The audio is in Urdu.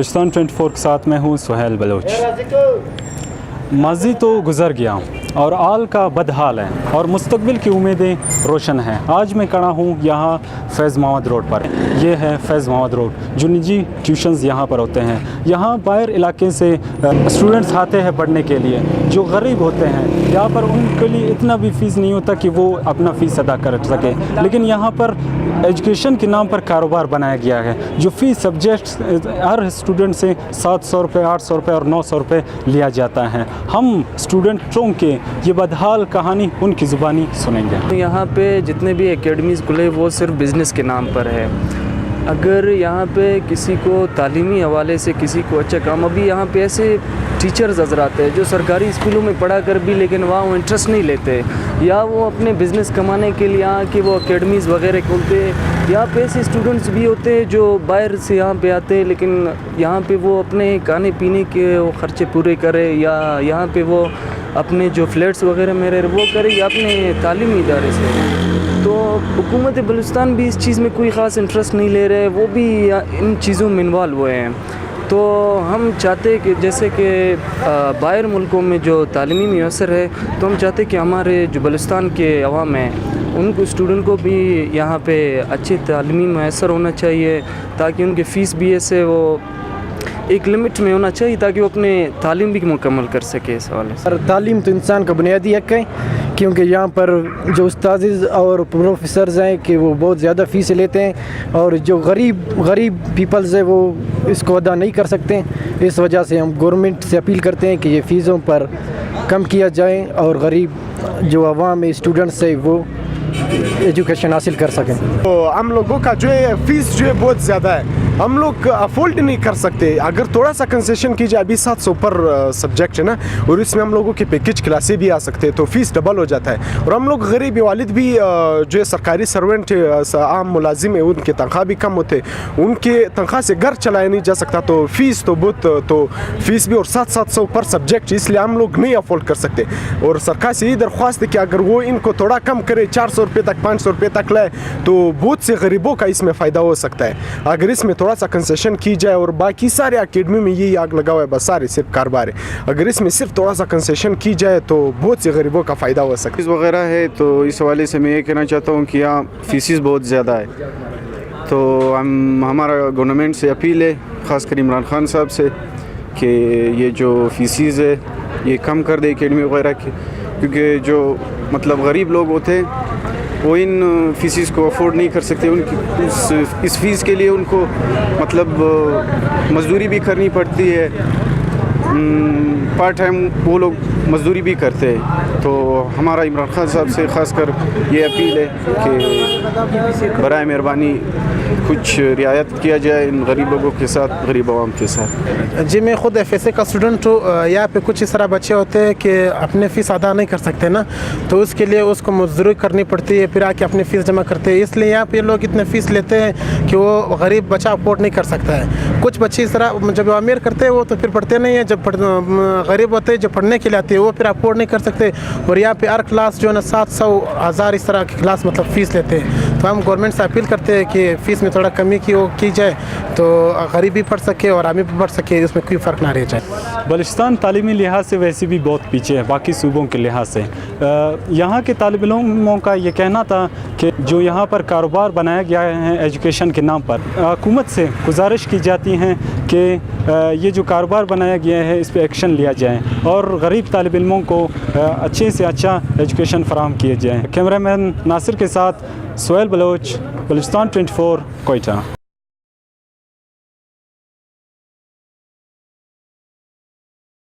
رشتان ٹوئنٹی فور کے ساتھ میں ہوں سہیل بلوچ۔ ماضی تو گزر گیا ہوں۔ اور آل کا بدحال ہے اور مستقبل کی امیدیں روشن ہیں۔ آج میں کڑا ہوں یہاں فیض محمد روڈ پر۔ یہ ہے فیض محمد روڈ۔ جو نجی ٹیوشنز یہاں پر ہوتے ہیں۔ یہاں باہر علاقے سے اسٹوڈنٹس آتے ہیں پڑھنے کے لیے۔ جو غریب ہوتے ہیں، یہاں پر ان کے لیے اتنا بھی فیس نہیں ہوتا کہ وہ اپنا فیس ادا کر سکیں۔ لیکن یہاں پر ایجوکیشن کے نام پر کاروبار بنایا گیا ہے۔ جو فی سبجیکٹس ہر اسٹوڈنٹ سے سات سو روپے، آٹھ سو روپے اور نو سو روپے لیا جاتا ہے۔ ہم اسٹوڈنٹوں کے یہ بدحال کہانی ان کی زبانی سنیں گے۔ یہاں پہ جتنے بھی اکیڈمیز کھلے وہ صرف بزنس کے نام پر ہے اگر یہاں پہ کسی کو تعلیمی حوالے سے کسی کو اچھا کام، ابھی یہاں پہ ایسے ٹیچرز آتے ہیں جو سرکاری اسکولوں میں پڑھا کر بھی لیکن وہاں وہ انٹرسٹ نہیں لیتے۔ یا وہ اپنے بزنس کمانے کے لیے یہاں کے وہ اکیڈمیز وغیرہ کھولتے ہیں۔ یہاں پہ ایسے اسٹوڈنٹس بھی ہوتے ہیں جو باہر سے یہاں پہ آتے ہیں لیکن یہاں پہ وہ اپنے کھانے پینے کے خرچے پورے کرے یا یہاں پہ وہ اپنے جو فلیٹس وغیرہ میرے وہ کرے یا اپنے تعلیمی ادارے سے۔ تو حکومت بلوچستان بھی اس چیز میں کوئی خاص انٹرسٹ نہیں لے رہے، وہ بھی ان چیزوں میں انوالو ہوئے ہیں۔ تو ہم چاہتے کہ جیسے کہ باہر ملکوں میں جو تعلیمی میسر ہے، تو ہم چاہتے کہ ہمارے جو بلوچستان کے عوام ہیں، ان کو اسٹوڈنٹ کو بھی یہاں پہ اچھے تعلیمی میسر ہونا چاہیے، تاکہ ان کے فیس بھی ایسے وہ ایک لمٹ میں ہونا چاہیے تاکہ وہ اپنے تعلیم بھی مکمل کر سکے اس حوالے سے۔ تعلیم تو انسان کا بنیادی حق ہے کیونکہ یہاں پر جو استاذ اور پروفیسرز ہیں کہ وہ بہت زیادہ فیس لیتے ہیں اور جو غریب غریب پیپلز ہیں وہ اس کو ادا نہیں کر سکتے۔ اس وجہ سے ہم گورنمنٹ سے اپیل کرتے ہیں کہ یہ فیسوں پر کم کیا جائے اور غریب جو عوام اسٹوڈنٹس ہے وہ ایجوکیشن حاصل کر سکیں۔ تو ہم لوگوں کا جو ہے فیس جو ہے بہت زیادہ ہے۔ ہم لوگ افورڈ نہیں کر سکتے۔ اگر تھوڑا سا کنسیشن کیجیے ابھی سات سو پر سبجیکٹ ہے نا، اور اس میں ہم لوگوں کی پیکج کلاسیں بھی آ سکتے تو فیس ڈبل ہو جاتا ہے۔ اور ہم لوگ غریب والد بھی جو ہے سرکاری سرونٹ عام ملازم ہے، ان کے تنخواہ بھی کم ہوتے ان کے تنخواہ سے گھر چلایا نہیں جا سکتا، تو فیس تو بہت تو فیس بھی اور سات سات سو پر سبجیکٹ اس لیے ہم لوگ نہیں افورڈ کر سکتے۔ اور سرکار سے یہ درخواست ہے کہ اگر وہ ان کو تھوڑا کم کرے، چار سو روپے تک، پانچ سو روپے تک لائے، تو بہت سے غریبوں کا اس میں فائدہ ہو سکتا ہے۔ اگر اس میں تھوڑا تھوڑا سا کنسیشن کی جائے اور باقی سارے اکیڈمی میں یہی آگ لگا ہوا ہے، بس سارے صرف کاروبار ہے اگر اس میں صرف تھوڑا سا کنسیشن کی جائے تو بہت سے غریبوں کا فائدہ ہو سکتا ہے۔ وغیرہ ہے تو اس حوالے سے میں یہ کہنا چاہتا ہوں کہ یہاں فیسز بہت زیادہ ہے۔ تو ہم، ہمارا گورنمنٹ سے اپیل ہے، خاص کر عمران خان صاحب سے، کہ یہ جو فیسیز ہے، یہ کم کر دے اکیڈمی وغیرہ کی کیونکہ جو مطلب غریب لوگ ہوتے وہ ان فیسز کو افورڈ نہیں کر سکتے، ان کی اس فیس کے لیے ان کو مطلب مزدوری بھی کرنی پڑتی ہے۔ پارٹ ٹائم وہ لوگ مزدوری بھی کرتے ہیں۔ تو ہمارا عمران خان صاحب سے خاص کر یہ اپیل ہے کہ برائے مہربانی کچھ رعایت کیا جائے ان غریب لوگوں کے ساتھ، غریب عوام کے ساتھ۔ جی میں خود ایف ایس اے کا اسٹوڈنٹ ہوں۔ یہاں پہ کچھ اس طرح بچے ہوتے ہیں کہ اپنے فیس ادا نہیں کر سکتے نا۔ تو اس کے لیے اس کو مزدوری کرنی پڑتی ہے، پھر آ کے اپنی فیس جمع کرتے ہیں۔ اس لیے یہاں پہ لوگ اتنے فیس لیتے ہیں کہ وہ غریب بچہ افورڈ نہیں کر سکتا ہے۔ کچھ بچے اس طرح جب امیر کرتے ہیں وہ تو پھر پڑھتے نہیں ہیں۔ جب غریب ہوتے جو پڑھنے کے لیے آتے ہیں، وہ پھر افورڈ نہیں کر سکتے۔ اور یہاں پہ ہر کلاس جو ہے نا، سات سو ہزار اس طرح کی کلاس مطلب فیس لیتے ہیں۔ تو ہم گورنمنٹ سے اپیل کرتے ہیں کہ فیس میں تھوڑا کمی کی وہ کی جائے تو غریب بھی پڑھ سکے اور عامی بھی پڑھ سکے، اس میں کوئی فرق نہ رہ جائے۔ بلوچستان تعلیمی لحاظ سے ویسے بھی بہت پیچھے ہے، باقی صوبوں کے لحاظ سے۔ یہاں کے طالب علموں کا یہ کہنا تھا کہ جو یہاں پر کاروبار بنایا گیا ہے ایجوکیشن کے نام پر، حکومت سے گزارش کی جاتی ہیں کہ یہ جو کاروبار بنایا گیا ہے، اس پہ ایکشن لیا جائے اور غریب طالب علموں کو اچھے سے اچھا ایجوکیشن فراہم کیے جائیں کیمرہ مین ناصر کے ساتھ سہیل بلوچ بلوچستان 24 کوئټه